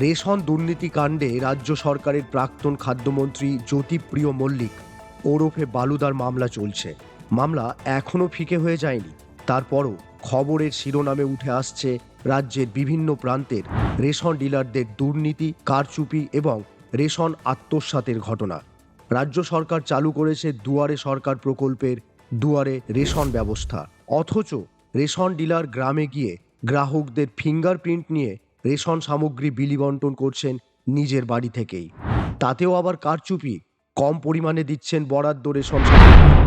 Ration দুর্নীতিকাণ্ডে রাজ্য সরকারের প্রাক্তন খাদ্যমন্ত্রী জ্যোতিপ্রিয় মল্লিক ওরফে বালুদার মামলা চলছে। মামলা এখনও ফিকে হয়ে যায়নি। তারপরও খবরের শিরোনামে উঠে আসছে রাজ্যের বিভিন্ন প্রান্তের রেশন ডিলারদের দুর্নীতি, কারচুপি এবং রেশন আত্মসাতের ঘটনা। রাজ্য সরকার চালু করেছে দুয়ারে সরকার প্রকল্পের দুয়ারে রেশন ব্যবস্থা। অথচ রেশন ডিলার গ্রামে গিয়ে গ্রাহকদের ফিঙ্গারপ্রিন্ট নিয়ে রেশন সামগ্রী বিলি বন্টন করছেন নিজের বাড়ি থেকেই। তাতেও আবার কারচুপি কম পরিমাণে দিচ্ছেন বরাদ্দ রেশন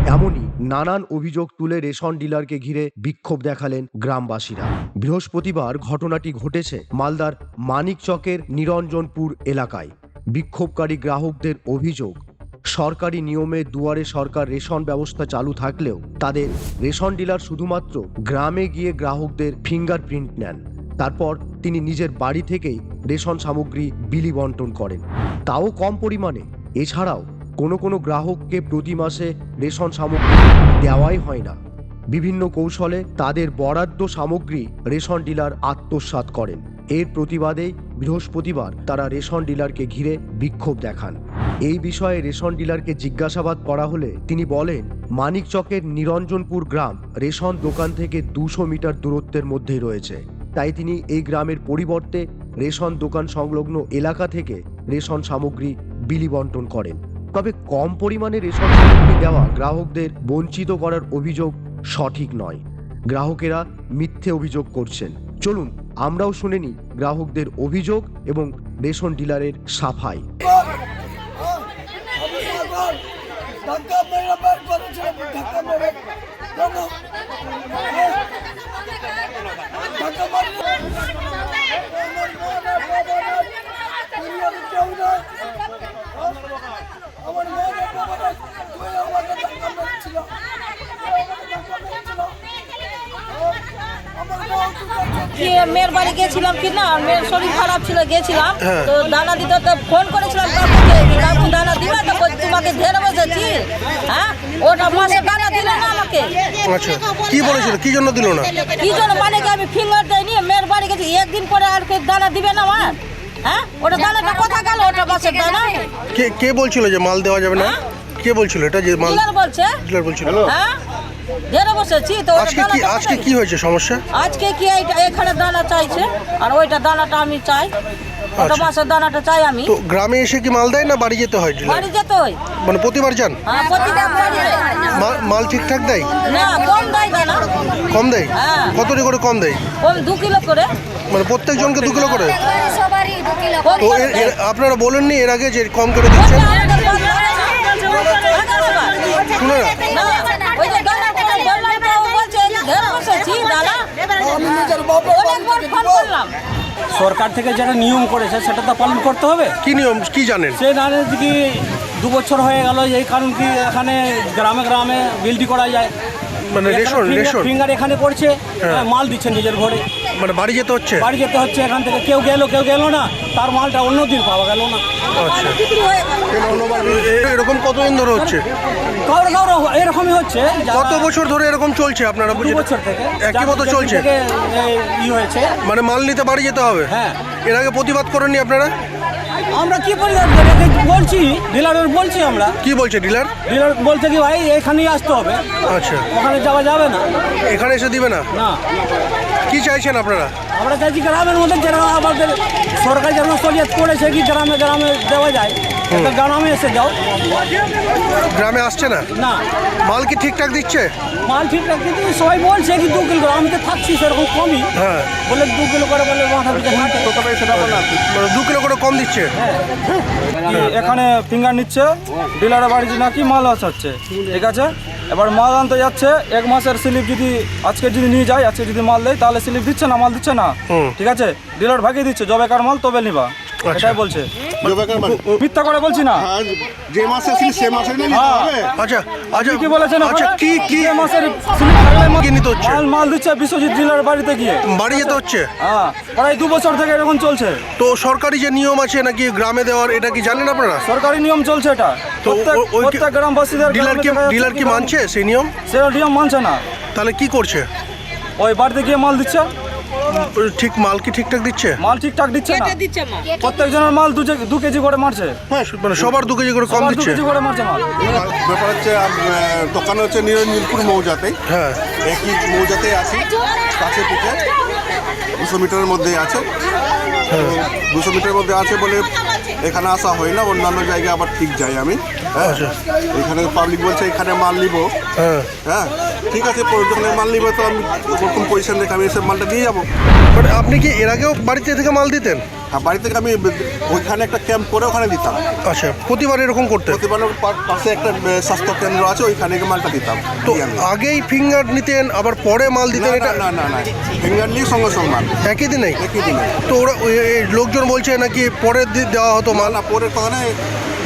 এমনই নানান অভিযোগ তুলে রেশন ডিলারকে ঘিরে বিক্ষোভ দেখালেন গ্রামবাসীরা। বৃহস্পতিবার ঘটনাটি ঘটেছে মালদার মানিকচকের নিরঞ্জনপুর এলাকায়। বিক্ষোভকারী গ্রাহকদের অভিযোগ, সরকারি নিয়মে দুয়ারে সরকার রেশন ব্যবস্থা চালু থাকলেও তাদের রেশন ডিলার শুধুমাত্র গ্রামে গিয়ে গ্রাহকদের ফিঙ্গারপ্রিন্ট নেন। তারপর তিনি নিজের বাড়ি থেকেই রেশন সামগ্রী বিলি বন্টন করেন। তাও কম পরিমাণে। এছাড়াও কোনো কোনো গ্রাহককে প্রতি মাসে রেশন সামগ্রী দেওয়াই হয় না। বিভিন্ন কৌশলে তাদের বরাদ্দ সামগ্রী রেশন ডিলার আত্মসাৎ করেন। এর প্রতিবাদে বৃহস্পতিবার তারা রেশন ডিলারকে ঘিরে বিক্ষোভ দেখান। এই বিষয়ে রেশন ডিলারকে জিজ্ঞাসাবাদ করা হলে তিনি বলেন, মানিকচকের নিরঞ্জনপুর গ্রাম রেশন দোকান থেকে দুশো মিটার দূরত্বের মধ্যেই রয়েছে। তাই তিনি এই গ্রামের পরিবর্তে রেশন দোকান সংলগ্ন এলাকা থেকে রেশন সামগ্রী বিলি বন্টন করেন। তবে কম পরিমাণে রেশন সামগ্রী দেওয়া গ্রাহকদের বঞ্চিত করার অভিযোগ সঠিক নয়। গ্রাহকেরা মিথ্যে অভিযোগ করছেন। চলুন, আমরাও শুনে নিই গ্রাহকদের অভিযোগ এবং রেশন ডিলারের সাফাই। ধাক্কা মেরে বার ধাক্কা মেরে। মেয়ের বাড়ি গেছিলাম কি না মেয়ের শরীর খারাপ ছিল গেছিলাম। তো দানা দিতে তো ফোন করেছিলাম কাকু দানা দিবে তো তোমাকে ধরে বসেছি হ্যাঁ? ওটা মাসে দানা দিল না আমাকে। আচ্ছা কি বলেছিল? কি জন্য দিল না? কি জন্য মানে কি আমি ফিঙ্গার দেয়নি মেয়ের বাড়ি গেছি একদিন পরে আর কে দানা দিবে না আমার? হ্যাঁ? ওটা দানাটা কোথা গেল? ওটা বাসের দানা? কে কে বলছিল যে মাল দেওয়া যাবে না? কে বলছিল এটা যে মাল? বলছে। বলছিল। হ্যাঁ? ধরে বসেছি তো আজকে কি আজকে? কি হয়েছে সমস্যা? আজকে কি এইটা এখানে দানা চাইছে আর ওইটা দানাটা আমি চাই। ওটা আচ্ছা। মাসের দানাটা চাই আমি। তো গ্রামে এসে কি মাল দেয় না বাড়ি যেতে হয় বাড়ি যেতে হয়। মানে প্রতিবার যান? হ্যাঁ বাড়ি। মা- মাল ঠিকঠাক দেয়? না কম দেয় দানা। কম দেয়? হ্যাঁ। কতটি করে কম দেয়? কম দু কিলো করে। মানে প্রত্যেক জনকে দু কিলো করে? সবারই দু কিলো তো এর- এর- আপনারা বলেননি এর আগে যে কম করে দিচ্ছেন? শুনে না, আমি নিজের বাপের অনেকবার ফোন করলাম। সরকার থেকে যারা নিয়ম করেছে সেটা তো পালন করতে হবে। কি নিয়ম কি জানেন? সে জানে যে কি দু বছর হয়ে গেল এই কারণ কি এখানে গ্রামে গ্রামে বিলটি করা যায়। মানে রেশন রেশন। ফিঙ্গার এখানে পড়ছে হ্যাঁ, মাল দিচ্ছে নিজের ঘরে। মানে বাড়ি যেতে হচ্ছে? বাড়ি যেতে হচ্ছে এখান থেকে কেউ গেল কেউ গেল না। তার মালটা অন্য দিন পাওয়া গেল না। আচ্ছা। এরকম কতদিন ধরে হচ্ছে? কারও কারও এরকমই হচ্ছে কত বছর ধরে এরকম চলছে আপনারা দু বুঝেন বছর থেকে একই মতো চলছে? ই হয়েছে। মানে মাল নিতে বাড়ি যেতে হবে? হ্যাঁ। এর আগে প্রতিবাদ করেননি আপনারা? আমরা কি পরিবার বলছি ডিলারের বলছি আমরা। কি বলছে ডিলার? ডিলার বলছে কি ভাই এখানেই আসতে হবে। আচ্ছা। ওখানে যাওয়া যাবে না। এখানে এসে দিবে না? না। কি চাইছেন আপনারা? আমরা চাইছি গ্রামের মধ্যে যেন আমাদের সরকার যেন সরিয়ত করেছে কি গ্রামে গ্রামে দেওয়া যায়? একটা গ্রামে এসে যাও। গ্রামে আসছে না? না। মাল কি ঠিকঠাক দিচ্ছে? মাল ঠিকঠাক কিন্তু সবাই বলছে কি দু কিলো আমি তো থাকছি সেরকম কমই। হ্যাঁ। বলে দু কিলো করে বলে মাথা পিছু হাঁটে। মানে দু কিলো করে কম দিচ্ছে? কি এখানে ফিঙ্গার নিচ্ছে। ডিলারের বাড়ি নাকি মাল আসাচ্ছে ঠিক আছে? এবার মাল আনতে যাচ্ছে এক মাসের স্লিপ যদি আজকে যদি নিয়ে যায় আজকে যদি মাল দেয় তাহলে স্লিপ দিচ্ছে না মাল দিচ্ছে না। ঠিক আছে? ডিলার ভাগিয়ে দিচ্ছে জবেকার মাল তবে নিবা। আচ্ছা। বলছে। মানে। মিথ্যা করে বলছি না। যে মাসে ছিল সে মাসে হ্যাঁ। আচ্ছা আচ্ছা। কি বলেছেন আচ্ছা কি কি? মাসের মাল- নিতে হচ্ছে? মাল মাল দিচ্ছে বিশ্বজিৎ ডিলার বাড়িতে গিয়ে। বাড়ি যেতে হচ্ছে? হ্যাঁ প্রায় দু বছর থেকে এরকম চলছে। তো সরকারি যে নিয়ম আছে নাকি গ্রামে দেওয়ার এটা কি জানেন আপনারা? সরকারি নিয়ম চলছে এটা। তো প্রত্যেক গ্রামবাসীদের ডিলার কি ডিলার কি মানছে সেই নিয়ম? সেটা নিয়ম মানছে না। তাহলে কি করছে? ওই বাড়িতে গিয়ে মাল দিচ্ছে। ঠিক মাল কি ঠিকঠাক দিচ্ছে? মাল ঠিকঠাক দিচ্ছে না। প্রত্যেকজনের মাল দু দু কেজি করে মারছে। হ্যাঁ মানে সবার দু কেজি করে কম সবার দু দিচ্ছে। কেজি করে মারছে মাল। ব্যাপার হচ্ছে আহ, দোকান হচ্ছে নিরঞ্জনপুর মৌজাতেই। হ্যাঁ। একই মৌজাতেই আছি। কাছে পিঠে। দুশো মিটারের মধ্যে আছে। দুশো মিটারের মধ্যে আছে বলে এখানে আসা হয় না। অন্যান্য জায়গায় আবার ঠিক যাই আমি। হ্যাঁ এখানে পাবলিক বলছে এখানে মাল নিব। হ্যাঁ। হ্যাঁ ঠিক আছে যখন মাল নিব তো আমি ওরকম পজিশন দেখে আমি এসে মালটা দিয়ে যাব। মানে আপনি কি এর আগেও বাড়িতে থেকে মাল দিতেন? আর বাড়ি থেকে আমি ওইখানে একটা ক্যাম্প করে ওখানে দিতাম। আচ্ছা প্রতিবার এরকম করতে প্রতিবার পাশে একটা স্বাস্থ্য কেন্দ্র আছে ওইখানে গিয়ে মালটা দিতাম। তো আগেই ফিঙ্গার নিতেন আবার পরে মাল দিতেন না এটা না না না ফিঙ্গার নিয়ে সঙ্গে সঙ্গে মাল। একই দিনেই? একই দিনে। তো ওরা লোকজন বলছে নাকি পরের দিন দেওয়া হতো মাল? মাল পরের কথা নেই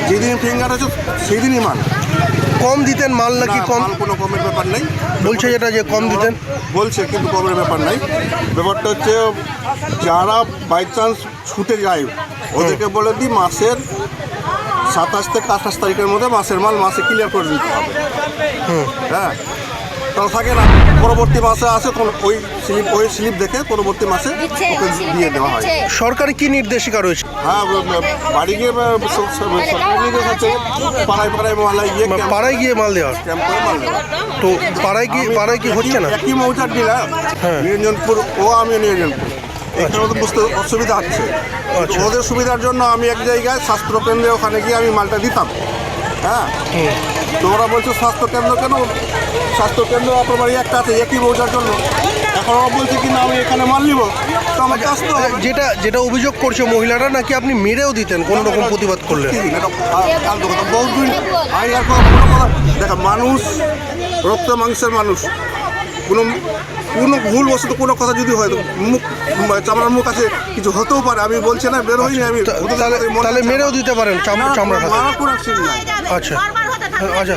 যেদিন ফিঙ্গার আছে সেদিনই মাল। কম দিতেন মাল নাকি কম? মাল কোনো কমের ব্যাপার নেই। বলছে যেটা যে কম দিতেন। বলছে কিন্তু কমের ব্যাপার নাই। ব্যাপারটা হচ্ছে যারা বাই চান্স ছুটে যায় ওদেরকে বলে দিই মাসের সাতাশ থেকে আঠাশ তারিখের মধ্যে মাসের মাল মাসে ক্লিয়ার করে দিতে হবে। হ্যাঁ? তাহলে থাকে না পরবর্তী মাসে আসে ওই স্লিপ ওই স্লিপ দেখে পরবর্তী মাসে ওকে দিয়ে দেওয়া হয়। সরকারি কি নির্দেশিকা রয়েছে? হ্যাঁ বাড়ি গিয়ে স- সরকারি নির্দেশ আছে পাড়ায় পাড়ায় মহলায় গিয়ে পাড়ায় গিয়ে মাল দেওয়া। ক্যাম্প করে মাল দেওয়া। তো পাড়ায় কি আমি পাড়ায় কি হচ্ছে না? একই মৌজার ডিলার। হ্যাঁ। নিরঞ্জনপুর ও আমি নিরঞ্জনপুর। এখানে তো বুঝতে অসুবিধা হচ্ছে। আচ্ছা। ওদের সুবিধার জন্য আমি এক জায়গায় স্বাস্থ্য কেন্দ্রে ওখানে গিয়ে আমি মালটা দিতাম। হ্যাঁ? তো ওরা বলছে স্বাস্থ্য কেন্দ্র কেন স্বাস্থ্য কেন্দ্র আপনার একটা আছে একই মৌজার জন্য। এখন বলছে কি না আমি এখানে মাল নিব। তো আমাকে আসতে হবে। যেটা যেটা অভিযোগ করছে মহিলারা নাকি আপনি মেরেও দিতেন কোনো রকম প্রতিবাদ করলে? কি দিন? এটা ফা- কথা। বহুদিন আর কোনো কোনো কথা দেখা মানুষ রক্ত মাংসের মানুষ। কোনো কোনো ভুল বশত কোনো কথা যদি হয় মুখ চামড়ার মুখ আছে কিছু হতেও পারে। আমি বলছি না বের হইনি আমি। তাহলে মনে তাহলে মেরেও দিতে পারেন চামড়া কোনো নাই। আচ্ছা আচ্ছা।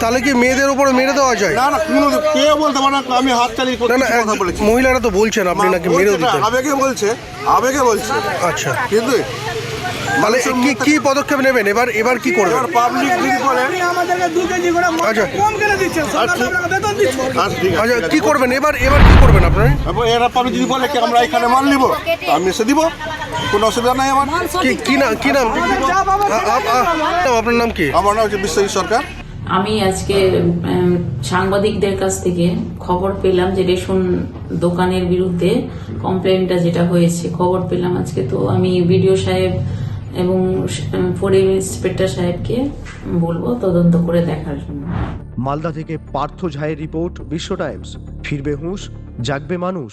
তাহলে কি মেয়েদের উপরে মেরে দেওয়া যায়? না না কোনো কে বলতে পারে না আমি হাত চালিয়ে না না কথা বলেছি। মহিলারা তো বলছেন আপনি নাকি মেরেও দিতেন। আবেগে বলছে আবেগে বলছে। আচ্ছা। কিন্তু তাহলে কি কি পদক্ষেপ নেবেন? এবার এবার কি করবেন? এবার পাবলিক যদি বলে আমাদেরকে দু কেজি করে আচ্ছা। কম কেন দিচ্ছে সরকার বেতন দিচ্ছে। আচ্ছা আচ্ছা। কি করবেন? এবার এবার কি করবেন আপনারা এবার এরা পাবলিক যদি বলে কি আমরা এখানে মাল নিব? তো আমি এসে দিব। কোনো অসুবিধা নাই আমার। কি কি নাম কি নাম? আপনার নাম কি? আমার নাম হচ্ছে বিশ্বজিৎ সরকার। আমি আজকে সাংবাদিকদের কাছ থেকে খবর পেলাম যে রেশন দোকানের বিরুদ্ধে কমপ্লেনটা যেটা হয়েছে, খবর পেলাম আজকে। তো আমি বিডিও সাহেব এবং ফোর ইন্সপেক্টর সাহেবকে বলব তদন্ত করে দেখার জন্য। মালদা থেকে পার্থ ঝায়ের রিপোর্ট, বিশ্ব টাইমস। ফিরবে হুঁশ, জাগবে মানুষ।